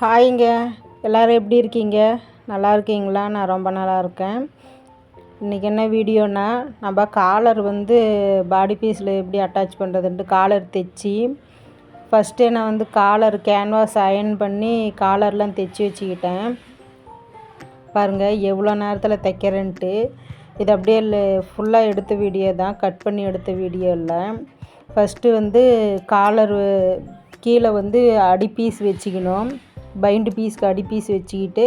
ஹாய்ங்க. எல்லோரும் எப்படி இருக்கீங்க? நல்லா இருக்கீங்களா? நான் ரொம்ப நல்லா இருக்கேன். இன்றைக்கி என்ன வீடியோனா நம்ம காலர் வந்து பாடி பீஸில் எப்படி அட்டாச் பண்ணுறதுன்ட்டு காலர் தைச்சி ஃபஸ்ட்டே நான் வந்து காலர் கேன்வாஸ் அயன் பண்ணி காலர்லாம் தைச்சி வச்சுக்கிட்டேன். பாருங்கள் எவ்வளோ நேரத்தில் தைக்கிறேன்ட்டு. இது அப்படியே ஃபுல்லாக எடுத்த வீடியோ தான். கட் பண்ணி எடுத்த வீடியோ இல்லை. ஃபஸ்ட்டு வந்து காலர் கீழே வந்து அடி பீஸ் வச்சுக்கணும். பைண்டு பீஸ்க்கு அடி பீஸ் வச்சுக்கிட்டு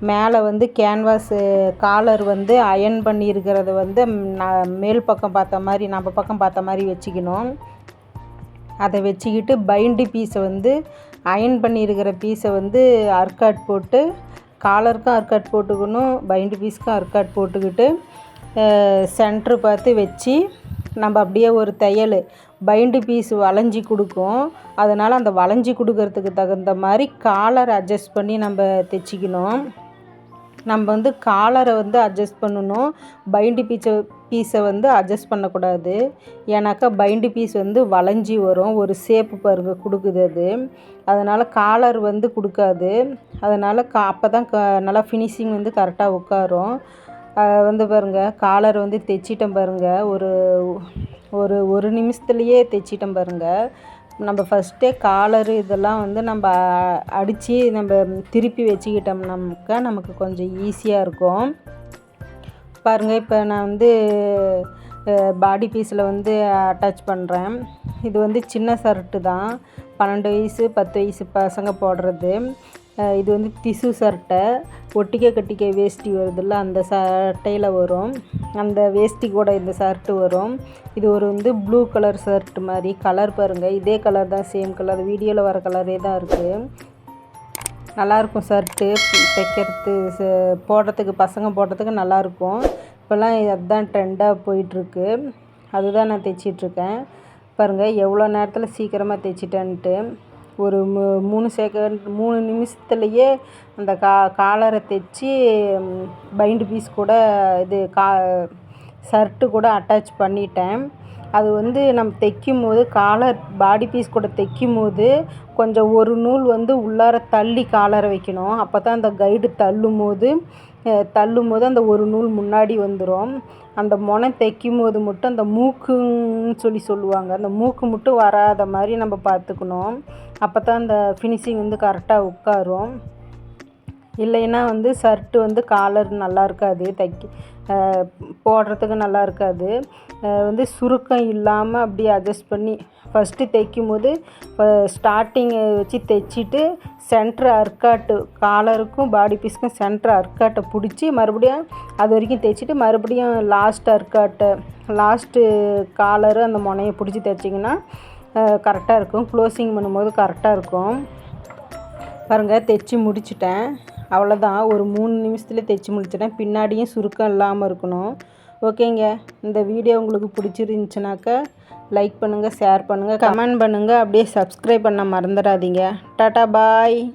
மேலே வந்து கேன்வாஸு காலர் வந்து அயன் பண்ணியிருக்கிறத வந்து நான் மேல் பக்கம் பார்த்த மாதிரி நம்ம பக்கம் பார்த்த மாதிரி வச்சுக்கணும். அதை வச்சுக்கிட்டு பைண்டு பீஸை வந்து அயன் பண்ணியிருக்கிற பீஸை வந்து அர்க்காட் போட்டு காலருக்கும் அர்க்காட் போட்டுக்கணும் பைண்டு பீஸ்க்கும் அர்க்காட் போட்டுக்கிட்டு சென்ட்ரு பார்த்து வச்சு நம்ம அப்படியே ஒரு தையல் பைண்டு பீஸ் வளைஞ்சி கொடுக்கும். அதனால் அந்த வளைஞ்சி கொடுக்கறதுக்கு தகுந்த மாதிரி காலர் அட்ஜஸ்ட் பண்ணி நம்ம தைச்சிக்கணும். நம்ம வந்து காலரை வந்து அட்ஜஸ்ட் பண்ணணும். பைண்டு பீச்சை பீஸை வந்து அட்ஜஸ்ட் பண்ணக்கூடாது. ஏன்னாக்கா பைண்டு பீஸ் வந்து வளைஞ்சி வரும். ஒரு சேப்பு பாருங்க கொடுக்குது அது. அதனால் காலர் வந்து கொடுக்காது. அதனால் கா அப்போ தான் க நல்லா ஃபினிஷிங் வந்து கரெக்டாக உட்காரும். வந்து பாருங்கள் காலர் வந்து தைச்சிட்டேன் பாருங்கள் ஒரு ஒரு ஒரு நிமிஷத்துலையே தைச்சிட்டேன் பாருங்கள் நம்ம ஃபஸ்ட்டே காலரு இதெல்லாம் வந்து நம்ம அடித்து நம்ம திருப்பி வச்சுக்கிட்டோம்னாக்கா நமக்கு கொஞ்சம் ஈஸியாக இருக்கும். பாருங்கள் இப்போ நான் வந்து பாடி பீஸில் வந்து அட்டாச் பண்ணுறேன் இது வந்து சின்ன ஷர்ட்டு தான். பன்னெண்டு வயசு பத்து வயசு பசங்க போடுறது. இது வந்து திசு சட்டை ஒட்டிக்க கட்டிக்க வேஷ்டி வருதுல்ல அந்த சட்டையில் வரும். அந்த வேஷ்டி கூட இந்த ஷர்ட்டு வரும். இது ஒரு வந்து ப்ளூ கலர் ஷர்ட் மாதிரி கலர் பாருங்கள் இதே கலர் தான் சேம் கலர் வீடியோவில் வர கலரே தான் இருக்குது நல்லாயிருக்கும் ஷர்ட்டு தைக்கிறது போடுறதுக்கு பசங்க போடுறதுக்கு நல்லாயிருக்கும் இப்போல்லாம் அதுதான் ட்ரெண்டாக போயிட்டுருக்கு. அதுதான் நான் தைச்சிட்ருக்கேன் பாருங்கள் எவ்வளோ நேரத்தில் சீக்கிரமாக தைச்சிட்டேன்ட்டு. ஒரு மூ மூணு செகண்ட் மூணு நிமிஷத்துலையே அந்த கா காலரை தைச்சி பைண்டு பீஸ் கூட இது கா ஷர்ட்டு கூட அட்டாச் பண்ணிட்டேன். அது வந்து நம்ம தைக்கும் போது காலர் பாடி பீஸ் கூட தைக்கும் போது கொஞ்சம் ஒரு நூல் வந்து உள்ளார தள்ளி காலரை வைக்கணும். அப்போ தான் அந்த கைடு தள்ளும் போது தள்ளும் போது அந்த ஒரு நூல் முன்னாடி வந்துடும் அந்த முனை தைக்கும் போது மட்டும் அந்த மூக்குன்னு சொல்லி சொல்லுவாங்க. அந்த மூக்கு மட்டும் வராத மாதிரி நம்ம பார்த்துக்கணும். அப்போ தான் அந்த ஃபினிஷிங் வந்து கரெக்டாக உட்காரும். இல்லைன்னா வந்து ஷர்ட்டு வந்து காலர் நல்லா இருக்காது. தைக்க போடுறதுக்கு நல்லா இருக்காது. வந்து சுருக்கம் இல்லாமல் அப்படியே அட்ஜஸ்ட் பண்ணி ஃபஸ்ட்டு தைக்கும் போது ஸ்டார்டிங்கை வச்சு தைச்சிட்டு சென்ட்ரு அர்க்காட்டு காலருக்கும் பாடி பீஸ்க்கும் சென்ட்ரு அர்க்காட்டை பிடிச்சி மறுபடியும் அது வரைக்கும் தைச்சிட்டு மறுபடியும் லாஸ்ட் அர்க்காட்டை லாஸ்ட்டு காலரு அந்த முனையை பிடிச்சி தைச்சிங்கன்னா கரெக்டாக இருக்கும். க்ளோஸிங் பண்ணும்போது கரெக்டாக இருக்கும். பாருங்கள் தைச்சி முடிச்சிட்டேன். அவ்வளோதான் ஒரு மூணு நிமிஷத்தில் தைச்சி முடிச்சிட்டேன். பின்னாடியும் சுருக்கம் இல்லாமல் இருக்கணும். ஓகேங்க. இந்த வீடியோ உங்களுக்கு பிடிச்சிருந்துச்சுனாக்கா லைக் பண்ணுங்கள் ஷேர் பண்ணுங்கள் கமெண்ட் பண்ணுங்கள் அப்படியே சப்ஸ்கிரைப் பண்ண மறந்துடாதீங்க. டாட்டா பாய்